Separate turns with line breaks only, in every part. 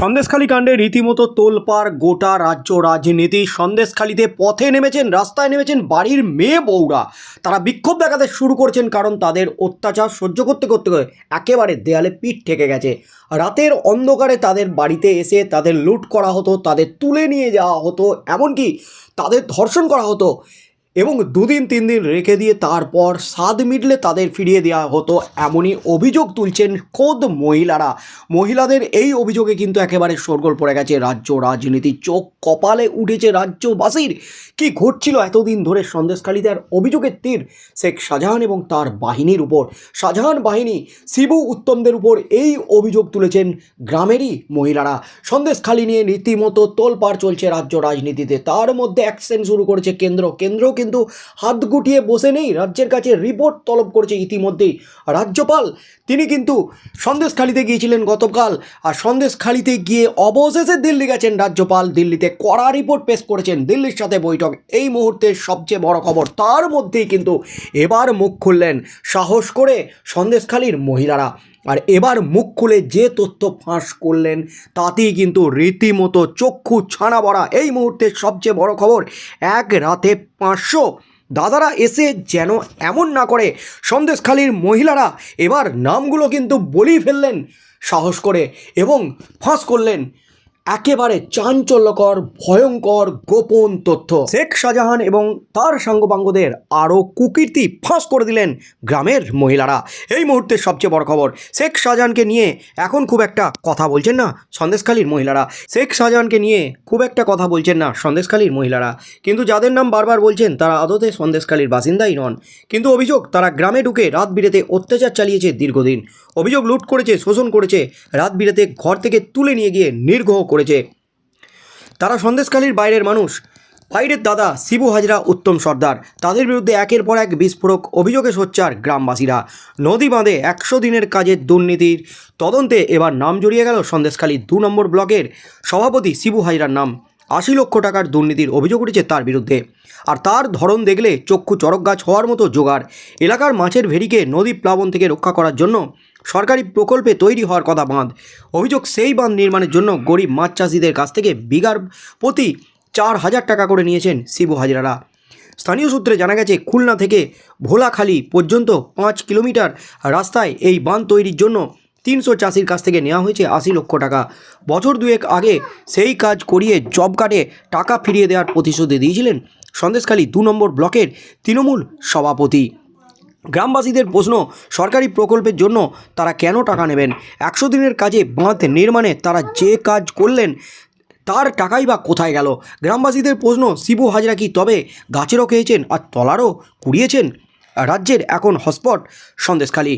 সন্দেশখালী কাণ্ডে রীতিমতো তোলপাড় গোটা রাজ্য রাজনীতি। সন্দেশখালীতে পথে নেমেছেন, রাস্তায় নেমেছেন বাড়ির মেয়ে বউরা। তারা বিক্ষোভ দেখাতে শুরু করেছেন কারণ তাদের অত্যাচার সহ্য করতে করতে একেবারে দেয়ালে পিঠ ঠেকে গেছে। রাতের অন্ধকারে তাদের বাড়িতে এসে তাদের লুট করা হতো, তাদের তুলে নিয়ে যাওয়া হতো, এমনকি তাদের ধর্ষণ করা হতো। এবং দুদিন, তিন দিন রেখে দিয়ে তারপর স্বাদ মিটলে তাদের ফিরিয়ে দেওয়া হতো এমনই অভিযোগ তুলছেন খোদ মহিলারা। মহিলাদের এই অভিযোগে কিন্তু একেবারে শোরগোল পড়ে গেছে। রাজ্য রাজনীতি চোখ কপালে উঠেছে রাজ্যবাসীর। কি ঘটছিল এতদিন ধরে সন্দেশখালীতে? আর অভিযোগের তীর শেখ শাহজাহান এবং তার বাহিনীর উপর। শাহজাহান বাহিনী শিবু উত্তমদের উপর এই অভিযোগ তুলেছেন গ্রামেরই মহিলারা। সন্দেশখালী নিয়ে রীতিমতো তোলপাড় চলছে রাজ্য রাজনীতিতে। তার মধ্যে অ্যাকশন শুরু করেছে কেন্দ্র। কেন্দ্র কিন্তু হাত গুটিয়ে বসে নেই রাজ্যের কাছে রিপোর্ট তলব করেছে ইতিমধ্যেই। রাজ্যপাল, তিনি কিন্তু সন্দেশখালিতে গিয়েছিলেন গতকাল আর সন্দেশখালিতে গিয়ে অবশেষে দিল্লি গেছেন রাজ্যপাল। দিল্লিতে কড়া রিপোর্ট পেশ করেছেন দিল্লির সাথে বৈঠক। এই মুহূর্তের সবচেয়ে বড় খবর, তার মধ্যেই কিন্তু এবার মুখ খুললেন সাহস করে সন্দেশখালির মহিলারা। আর এবার মুখ খুলে যে তথ্য ফাঁস করলেন, তাতেই কিন্তু রীতিমতো চক্ষু ছানা বড়া এই মুহূর্তে সবচেয়ে বড় খবর, এক রাতে পাঁচশো দাদারা এসে যেন এমন না করে সন্দেশখালীর মহিলারা এবার নামগুলো কিন্তু বলি ফেললেন, সাহস করে এবং ফাঁস করলেন। একেবারে চাঞ্চল্যকর, ভয়ঙ্কর, গোপন তথ্য। শেখ শাহজাহান এবং তার সাঙ্গপাঙ্গদের আরও কুকীর্তি ফাঁস করে দিলেন গ্রামের মহিলারা। এই মুহূর্তের সবচেয়ে বড় খবর, শেখ শাহজাহানকে নিয়ে এখন খুব একটা কথা বলছেন না সন্দেশখালীর মহিলারা। শেখ শাহজাহানকে নিয়ে খুব একটা কথা বলছেন না সন্দেশখালীর মহিলারা। কিন্তু যাদের নাম বারবার বলছেন, তারা আদতে সন্দেশখালীর বাসিন্দাই নন। কিন্তু অভিযোগ, তারা গ্রামে ঢুকে রাত বিরেতে অত্যাচার চালিয়েছে দীর্ঘদিন। অভিযোগ লুট করেছে, শোষণ করেছে, রাত বিরেতে ঘর থেকে তুলে নিয়ে গিয়ে নির্গ্রহ করেছে। তারা সন্দেশখালীর বাইরের মানুষ। বাইরের দাদা শিবু হাজরা উত্তম সর্দার। তাদের বিরুদ্ধে একের পর এক বিস্ফোরক অভিযোগে সোচ্চার গ্রামবাসীরা। নদী বাঁধে একশো দিনের কাজের দুর্নীতির তদন্তে এবার নাম জড়িয়ে গেল সন্দেশখালী দু নম্বর ব্লকের সভাপতি শিবু হাজরার নাম। আশি লক্ষ টাকার দুর্নীতির অভিযোগ উঠেছে তার বিরুদ্ধে। আর তার ধরন দেখলে চক্ষু চরক গাছ হওয়ার মতো জোগাড়। এলাকার মাছের ভেড়িকে নদী প্লাবন থেকে রক্ষা করার জন্য সরকারি প্রকল্পে তৈরি হওয়ার কথা বাঁধ। অভিযোগ সেই বাঁধ নির্মাণের জন্য গরিব মাছ চাষিদের কাছ থেকে বিঘার প্রতি চার হাজার টাকা করে নিয়েছেন শিবু হাজরারা। স্থানীয় সূত্রে জানা গেছে, খুলনা থেকে ভোলাখালী পর্যন্ত পাঁচ কিলোমিটার রাস্তায় এই বাঁধ তৈরির জন্য তিনশো চাষির কাছ থেকে নেওয়া হয়েছে আশি লক্ষ টাকা। বছর দুয়েক আগে সেই কাজ করিয়ে জব কার্ডে টাকা ফিরিয়ে দেওয়ার প্রতিশ্রুতি দিয়েছিলেন সন্দেশখালী দু নম্বর ব্লকের তৃণমূল সভাপতি। গ্রামবাসীদের প্রশ্ন, সরকারি প্রকল্পের জন্য তারা কেন টাকা নেবেন? একশো দিনের কাজে বাঁধ নির্মাণে তারা যে কাজ করলেন, তার টাকাই বা কোথায় গেল? গ্রামবাসীদের প্রশ্ন, শিবু হাজরা কি তবে গাছেরও খেয়েছেন আর তলারও কুড়িয়েছেন? রাজ্যের এখন হটস্পট সন্দেশখালী।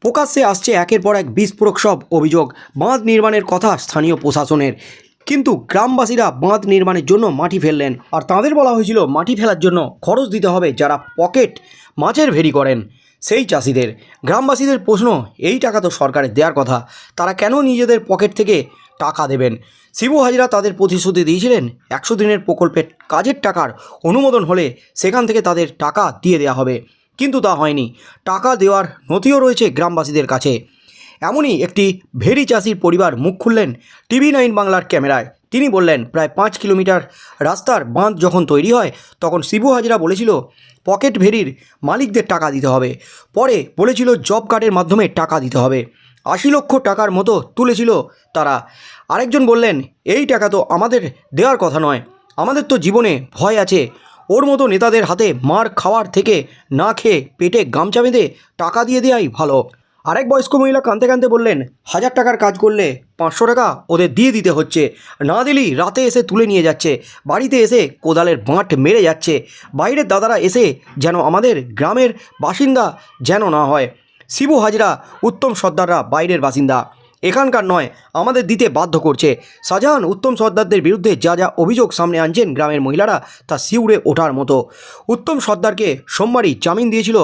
প্রকাশ্যে আসছে একের পর এক বিস্ফোরক সব অভিযোগ। বাঁধ নির্মাণের কথা স্থানীয় প্রশাসনের। কিন্তু গ্রামবাসীরা বাঁধ নির্মাণের জন্য মাটি ফেললেন। আর তাদের বলা হয়েছিল, মাটি ফেলার জন্য খরচ দিতে হবে যারা পকেট মাছের ভেরি করেন, সেই চাষিদের। গ্রামবাসীদের প্রশ্ন, এই টাকা তো সরকারের দেওয়ার কথা। তারা কেন নিজেদের পকেট থেকে টাকা দেবেন? শিবু হাজরা তাদের প্রতিশ্রুতি দিয়েছিলেন, একশো দিনের প্রকল্পের কাজের টাকার অনুমোদন হলে সেখান থেকে তাদের টাকা দিয়ে দেওয়া হবে। কিন্তু তা হয়নি। টাকা দেওয়ার নথিও রয়েছে গ্রামবাসীদের কাছে। এমনই একটি ভেরি চাষির পরিবার মুখ খুললেন টিভি নাইন বাংলার ক্যামেরায়। তিনি বললেন, প্রায় পাঁচ কিলোমিটার রাস্তার বাঁধ যখন তৈরি হয়, তখন শিবু হাজরা বলেছিল, পকেট ভেরির মালিকদের টাকা দিতে হবে। পরে বলেছিল, জব কার্ডের মাধ্যমে টাকা দিতে হবে। আশি লক্ষ টাকার মতো তুলেছিল তারা। আরেকজন বললেন, এই টাকা তো আমাদের দেওয়ার কথা নয়। আমাদের তো জীবনে ভয় আছে। ওর মতো নেতাদের হাতে মার খাওয়ার থেকে না খেয়ে পেটে গামছা বেঁধে টাকা দিয়ে দেওয়াই ভালো। আরেক বয়স্ক মহিলা কাঁদতে কাঁদতে বললেন, হাজার টাকার কাজ করলে পাঁচশো টাকা ওদের দিয়ে দিতে হচ্ছে। না দিলেই রাতে এসে তুলে নিয়ে যাচ্ছে। বাড়িতে এসে কোদালের বাঁট মেরে যাচ্ছে। বাইরের দাদারা এসে যেন আমাদের গ্রামের বাসিন্দা যেন না হয়। শিবু হাজরা, উত্তম সর্দাররা, বাইরের বাসিন্দা। এখানকার নয়, আমাদের দিতে বাধ্য করছে। শাহজাহান, উত্তম সর্দারদের বিরুদ্ধে যা যা অভিযোগ সামনে আনছেন গ্রামের মহিলারা তা শিউরে ওঠার মতো। উত্তম সর্দারকে সোমবারই জামিন দিয়েছিল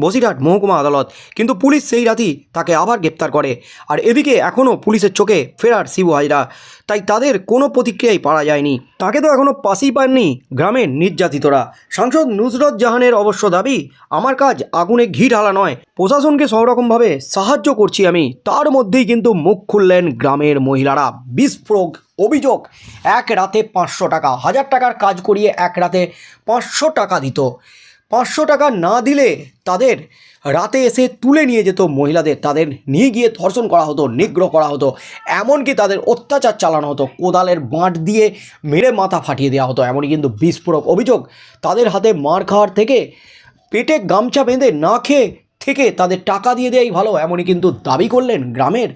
বসিরহাট মহকুমা আদালত। কিন্তু পুলিশ সেই রাতই তাকে আবার গ্রেপ্তার করে। আর এদিকে এখনও পুলিশের চোখে ফেরার শিবু হাজরা। তাই তাদের কোনো প্রতিক্রিয়াই পাওয়া যায়নি। তাকে তো এখনও পাশেই পাননি গ্রামের নির্যাতিতরা। সাংসদ নুসরত জাহানের অবশ্য দাবি, আমার কাজ আগুনে ঘি ঢালা নয়। প্রশাসনকে সব রকমভাবে সাহায্য করছি আমি। তার মধ্যেই কিন্তু মুখ খুললেন গ্রামের মহিলারা। বিস্ফোরক অভিযোগ, এক রাতে পাঁচশো টাকা। হাজার টাকার কাজ করিয়ে এক রাতে পাঁচশো টাকা দিত। পাঁচশো টাকা না দিলে তাদের রাতে এসে তুলে নিয়ে যেত মহিলাদের। তাদের নিয়ে গিয়ে ধর্ষণ করা হতো, নিগ্রহ করা হতো। এমনকি তাদের অত্যাচার চালানো হতো। কোদালের বাঁট দিয়ে মেরে মাথা ফাটিয়ে দেওয়া হতো। এমনই কিন্তু বিস্ফোরক অভিযোগ তাদের হাতে মার খাওয়ার থেকে পেটে গামছা বেঁধে না খেয়ে থেকে তাদের টাকা দিয়ে দেওয়াই ভালো। এমনই কিন্তু দাবি করলেন গ্রামের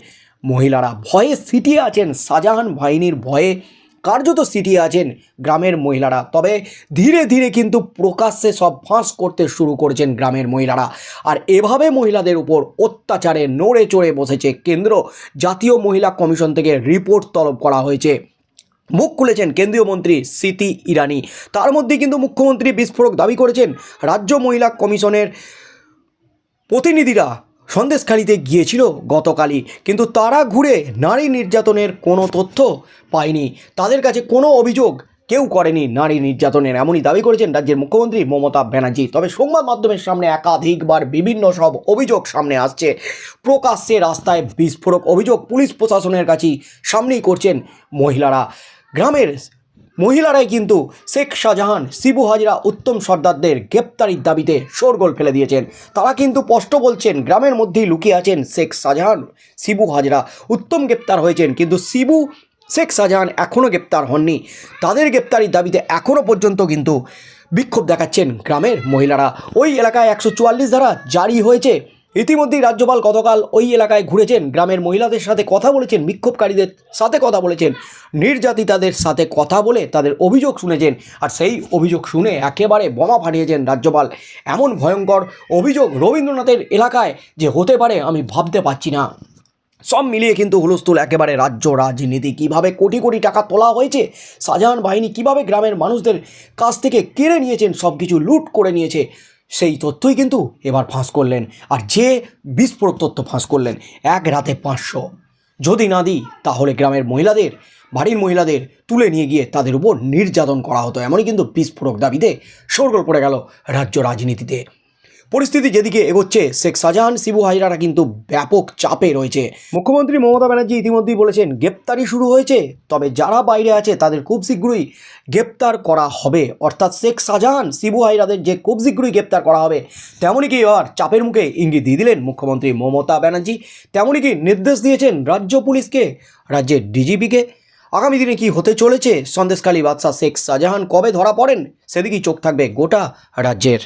মহিলারা। ভয়ে সিটিয়ে আছেন শাহজাহান বাহিনীর ভয়ে। কার্যত সিটিয়ে আছেন গ্রামের মহিলারা। তবে ধীরে ধীরে কিন্তু প্রকাশ্যে সব ফাঁস করতে শুরু করেছেন গ্রামের মহিলারা। আর এভাবে মহিলাদের উপর অত্যাচারে নড়ে চড়ে বসেছে কেন্দ্র। জাতীয় মহিলা কমিশন থেকে রিপোর্ট তলব করা হয়েছে। মুখ খুলেছেন কেন্দ্রীয় মন্ত্রী স্মৃতি ইরানি। তার মধ্যে কিন্তু মুখ্যমন্ত্রী বিস্ফোরক দাবি করেছেন। রাজ্য মহিলা কমিশনের প্রতিনিধিরা সন্দেশখালিতে গিয়েছিল গতকালই, কিন্তু তারা ঘুরে নারী নির্যাতনের কোনো তথ্য পায়নি। তাদের কাছে কোনো অভিযোগ কেউ করেনি নারী নির্যাতনের, এমনই দাবি করেছেন রাজ্যের মুখ্যমন্ত্রী মমতা ব্যানার্জি। তবে সংবাদ মাধ্যমের সামনে একাধিকবার বিভিন্ন সব অভিযোগ সামনে আসছে। প্রকাশ্যে রাস্তায় বিস্ফোরক অভিযোগ পুলিশ প্রশাসনের কাছেই সামনেই করছেন মহিলারা। গ্রামের মহিলারাই কিন্তু শেখ শাহজাহান, শিবু হাজরা, উত্তম সর্দারদের গ্রেপ্তারির দাবিতে শোরগোল ফেলে দিয়েছেন। তারা কিন্তু স্পষ্ট বলছেন, গ্রামের মধ্যেই লুকিয়ে আছেন শেখ শাহজাহান, শিবু হাজরা। উত্তম গ্রেপ্তার হয়েছেন, কিন্তু শিবু, শেখ শাহজাহান এখনও গ্রেপ্তার হননি। তাদের গ্রেপ্তারির দাবিতে এখনও পর্যন্ত কিন্তু বিক্ষোভ দেখাচ্ছেন গ্রামের মহিলারা। ওই এলাকায় একশো চুয়াল্লিশ ধারা জারি হয়েছে। ইতিমধ্যেই রাজ্যপাল গতকাল ওই এলাকায় ঘুরেছেন। গ্রামের মহিলাদের সাথে কথা বলেছেন, বিক্ষোভকারীদের সাথে কথা বলেছেন, নির্যাতিতাদের সাথে কথা বলে তাদের অভিযোগ শুনেছেন আর সেই অভিযোগ শুনে একেবারে বোমা ফাটিয়েছেন রাজ্যপাল। এমন ভয়ঙ্কর অভিযোগ রবীন্দ্রনাথের এলাকায় যে হতে পারে আমি ভাবতে পারছি না। সব মিলিয়ে কিন্তু হুলস্থুল একেবারে রাজ্য রাজনীতি। কীভাবে কোটি কোটি টাকা তোলা হয়েছে শাহজাহান বাহিনী কীভাবে গ্রামের মানুষদের কাছ থেকে কেড়ে নিয়েছেন সব কিছু লুট করে নিয়েছে। সেই তথ্যই কিন্তু এবার ফাঁস করলেন। আর যে বিস্ফোরক তথ্য ফাঁস করলেন, এক রাতে পাঁচশো। যদি না দিই, তাহলে গ্রামের মহিলাদের, বাড়ির মহিলাদের তুলে নিয়ে গিয়ে তাদের উপর নির্যাতন করা হতো। এমনই কিন্তু বিস্ফোরক দাবিতে শোরগোল পড়ে গেল রাজ্য রাজনীতিতে। পরিস্থিতি যেদিকে এগোচ্ছে, শেখ শাহজাহান, শিবু হাজরারা কিন্তু ব্যাপক চাপে রয়েছে। মুখ্যমন্ত্রী মমতা ব্যানার্জি ইতিমধ্যেই বলেছেন, গ্রেপ্তারি শুরু হয়েছে, তবে যারা বাইরে আছে তাদের খুব শীঘ্রই গ্রেপ্তার করা হবে। অর্থাৎ শেখ শাহজাহান, শিবু হাজরাদের যে খুব শীঘ্রই গ্রেপ্তার করা হবে, তেমনই কি এবার চাপের মুখে ইঙ্গিত দিয়ে দিলেন মুখ্যমন্ত্রী মমতা ব্যানার্জি। তেমনই কি নির্দেশ দিয়েছেন রাজ্য পুলিশকে, রাজ্যের ডিজিপিকে। আগামী দিনে কি হতে চলেছে? সন্দেশখালী বাদশাহ শেখ শাহজাহান কবে ধরা পড়েন? সেদিকেই চোখ থাকবে গোটা রাজ্যের।